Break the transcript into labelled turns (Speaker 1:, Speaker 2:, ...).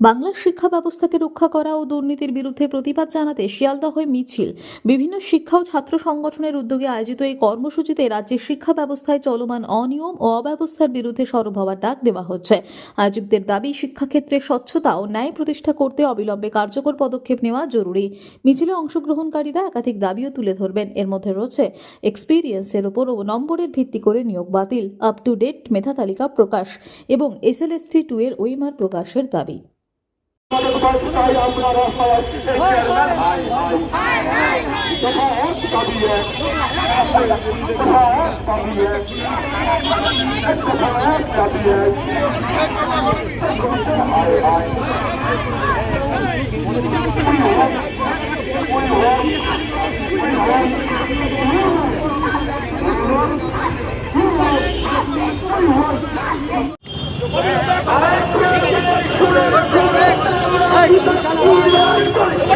Speaker 1: বাংলার শিক্ষা ব্যবস্থাকে রক্ষা করা ও দুর্নীতির বিরুদ্ধে প্রতিবাদ জানাতে শিয়ালদহে মিছিল। বিভিন্ন শিক্ষা ও ছাত্র সংগঠনের উদ্যোগে আয়োজিত এই কর্মসূচিতে রাজ্যের শিক্ষা ব্যবস্থায় চলমান অনিয়ম ও অব্যবস্থার বিরুদ্ধে সরব হওয়ার ডাক দেওয়া হচ্ছে। আয়োজকদের দাবি, শিক্ষাক্ষেত্রে স্বচ্ছতা ও ন্যায় প্রতিষ্ঠা করতে অবিলম্বে কার্যকর পদক্ষেপ নেওয়া জরুরি। মিছিলে অংশগ্রহণকারীরা একাধিক দাবিও তুলে ধরবেন। এর মধ্যে রয়েছে এক্সপিরিয়েন্সের ওপর ও নম্বরের ভিত্তি করে নিয়োগ বাতিল আপ টু ডেট মেধা তালিকা প্রকাশ এবং এসএলএসটি টু এর ওইমার প্রকাশের দাবি।
Speaker 2: আমরা রাস্তায় আসছি সেই চেয়ারম্যান হাই হাই দফা এক দাবি এক দফা এক দাবি এক দফা এক দাবি এক হাই হাই We want, want,